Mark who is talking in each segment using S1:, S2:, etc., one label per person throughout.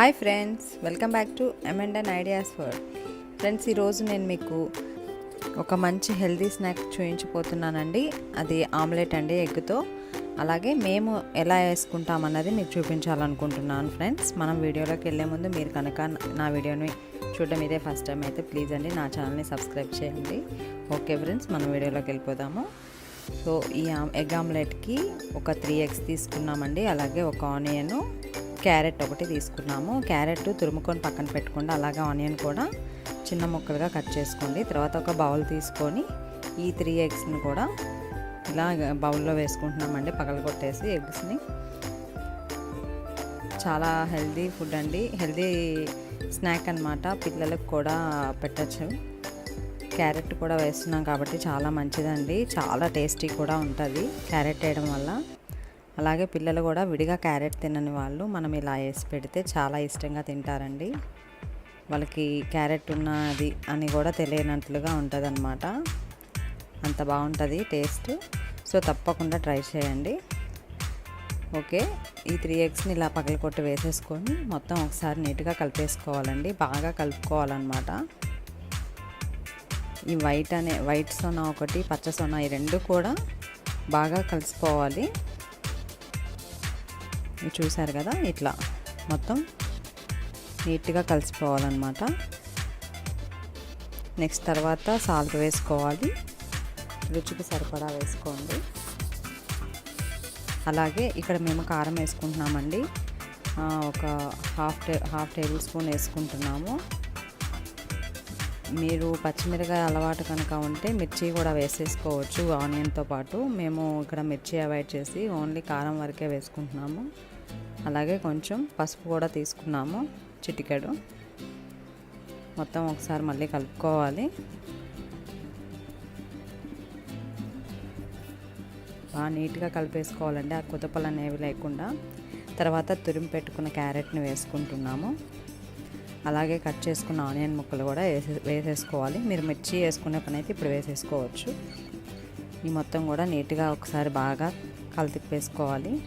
S1: Hi friends welcome back to amend and ideas for friends ఈరోజు నేను మీకు ఒక మంచి హెల్తీ స్నాక్ చూపించిపోతున్నానండి అది ఆమ్లెట్ అండి ఎగ్తో అలాగే మేము ఎలా వేసుకుంటామన్నది మీకు చూపించాలనుకుంటున్నాను ఫ్రెండ్స్ మనం వీడియోలోకి వెళ్ళే ముందు మీరు కనుక నా వీడియోని చూడడం ఇదే ఫస్ట్ టైం అయితే ప్లీజ్ అండి నా ఛానల్ని సబ్స్క్రైబ్ చేయండి. ఓకే ఫ్రెండ్స్ మనం వీడియోలోకి వెళ్ళిపోదాము. సో ఈ ఎగ్ ఆమ్లెట్కి ఒక త్రీ ఎగ్స్ తీసుకున్నామండి. అలాగే ఒక ఆనియను క్యారెట్ ఒకటి తీసుకున్నాము. క్యారెట్ తురుముకొని పక్కన పెట్టుకోండి. అలాగే ఆనియన్ కూడా చిన్న ముక్కలుగా కట్ చేసుకోండి. తర్వాత ఒక బౌల్ తీసుకొని ఈ త్రీ ఎగ్స్ని కూడా ఇలా బౌల్లో వేసుకుంటున్నామండి. పగలు కొట్టేసి ఎగ్స్ని చాలా హెల్దీ ఫుడ్ అండి. హెల్దీ స్నాక్ అన్నమాట. పిల్లలకు కూడా పెట్టచ్చు. క్యారెట్ కూడా వేస్తున్నాం కాబట్టి చాలా మంచిదండి. చాలా టేస్టీ కూడా ఉంటుంది. క్యారెట్ వేయడం వల్ల. అలాగే పిల్లలు కూడా విడిగా క్యారెట్ తినని వాళ్ళు మనం ఇలా వేసి పెడితే చాలా ఇష్టంగా తింటారండి. వాళ్ళకి క్యారెట్ ఉన్నది అని కూడా తెలియనట్లుగా ఉంటుంది అంత బాగుంటుంది టేస్ట్. సో తప్పకుండా ట్రై చేయండి. ఓకే ఈ త్రీ ఎగ్స్ని ఇలా పగలకొట్టి వేసేసుకొని మొత్తం ఒకసారి నీట్గా కలిపేసుకోవాలండి. బాగా కలుపుకోవాలన్నమాట. ఈ వైట్ అనే వైట్ సొన ఒకటి పచ్చ సొన ఈ రెండు కూడా బాగా కలిసిపోవాలి. చూసారు కదా ఇట్లా మొత్తం నీట్గా కలిసిపోవాలన్నమాట. నెక్స్ట్ తర్వాత సాల్ట్ వేసుకోవాలి. రుచికి సరిపడా వేసుకోండి. అలాగే ఇక్కడ మేము కారం వేసుకుంటున్నామండి. ఒక హాఫ్ టే హాఫ్ టేబుల్ స్పూన్ వేసుకుంటున్నాము. మీరు పచ్చిమిరకాయ అలవాటు కనుక ఉంటే మిర్చి కూడా వేసేసుకోవచ్చు ఆనియన్తో పాటు. మేము ఇక్కడ మిర్చి అవాయిడ్ చేసి ఓన్లీ కారం వరకే వేసుకుంటున్నాము. అలాగే కొంచెం పసుపు కూడా తీసుకున్నాము చిటికెడు. మొత్తం ఒకసారి మళ్ళీ కలుపుకోవాలి. బాగా నీట్గా కలిపేసుకోవాలండి ఆ కుతపలు అనేవి లేకుండా. తర్వాత తురిమి పెట్టుకున్న క్యారెట్ని వేసుకుంటున్నాము. అలాగే కట్ చేసుకున్న ఆనియన్ ముక్కలు కూడా వేసే వేసేసుకోవాలి. మీరు మిర్చి వేసుకునే పని అయితే ఇప్పుడు వేసేసుకోవచ్చు. ఈ మొత్తం కూడా నీట్గా ఒకసారి బాగా కలిపేసుకోవాలి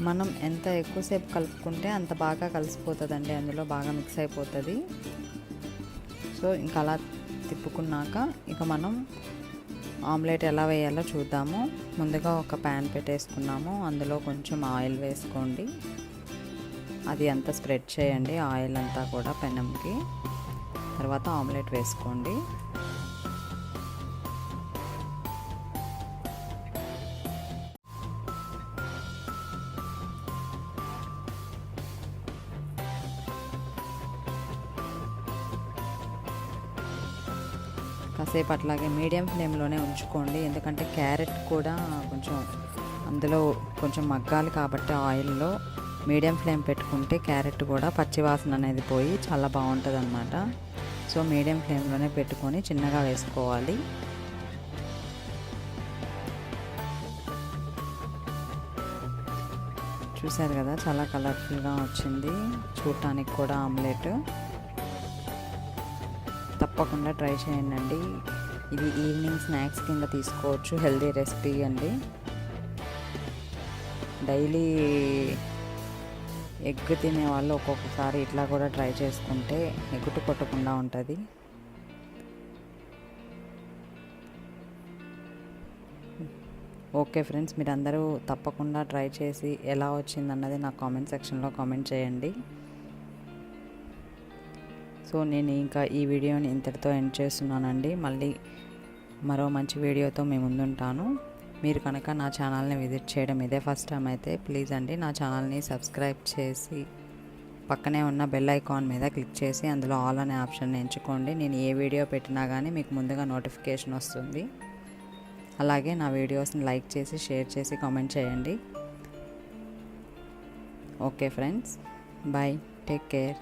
S1: మనం ఎంత ఎక్కువసేపు కలుపుకుంటే అంత బాగా కలిసిపోతుందండి. అందులో బాగా మిక్స్ అయిపోతుంది. సో ఇంకా అలా తిప్పుకున్నాక ఇక మనం ఆమ్లెట్ ఎలా వేయాలో చూద్దాము. ముందుగా ఒక ప్యాన్ పెట్టేసుకున్నాము. అందులో కొంచెం ఆయిల్ వేసుకోండి. అది అంతా స్ప్రెడ్ చేయండి ఆయిల్ అంతా కూడా పెనంకి. తర్వాత ఆమ్లెట్ వేసుకోండి. కాసేపు అట్లాగే మీడియం ఫ్లేమ్లోనే ఉంచుకోండి. ఎందుకంటే క్యారెట్ కూడా కొంచెం అందులో కొంచెం మగ్గాలి కాబట్టి ఆయిల్లో మీడియం ఫ్లేమ్ పెట్టుకుంటే క్యారెట్ కూడా పచ్చివాసన అనేది పోయి చాలా బాగుంటుంది అనమాట సో మీడియం ఫ్లేమ్లోనే పెట్టుకొని చిన్నగా వేసుకోవాలి. చూసారు కదా చాలా కలర్ఫుల్గా వచ్చింది. చూడటానికి కూడా ఆమ్లెట్. తప్పకుండా ట్రై చేయండి ఇది ఈవినింగ్ స్నాక్స్ కింద తీసుకోవచ్చు. హెల్దీ రెసిపీ అండి. డైలీ ఎగ్ తినే వాళ్ళు ఒక్కొక్కసారి ఇట్లా కూడా ట్రై చేసుకుంటే ఎగుటు కొట్టకుండా ఉంటుంది. ఓకే ఫ్రెండ్స్ మీరందరూ తప్పకుండా ట్రై చేసి ఎలా వచ్చిందన్నది నా కామెంట్ సెక్షన్లో కామెంట్ చేయండి. సో నేను ఇంకా ఈ వీడియోని ఇంతటితో ఎండ్ చేస్తున్నానండి. మళ్ళీ మరో మంచి వీడియోతో మీ ముందుంటాను. మీరు కనుక నా ఛానల్ని విజిట్ చేయడం ఇదే ఫస్ట్ టైం అయితే ప్లీజ్ అండి నా ఛానల్ని సబ్స్క్రైబ్ చేసి పక్కనే ఉన్న బెల్ ఐకాన్ మీద క్లిక్ చేసి అందులో ఆల్ అనే ఆప్షన్ ఎంచుకోండి. నేను ఏ వీడియో పెట్టినా కానీ మీకు ముందుగా నోటిఫికేషన్ వస్తుంది. అలాగే నా వీడియోస్ని లైక్ చేసి షేర్ చేసి కామెంట్ చేయండి. Okay friends bye take care.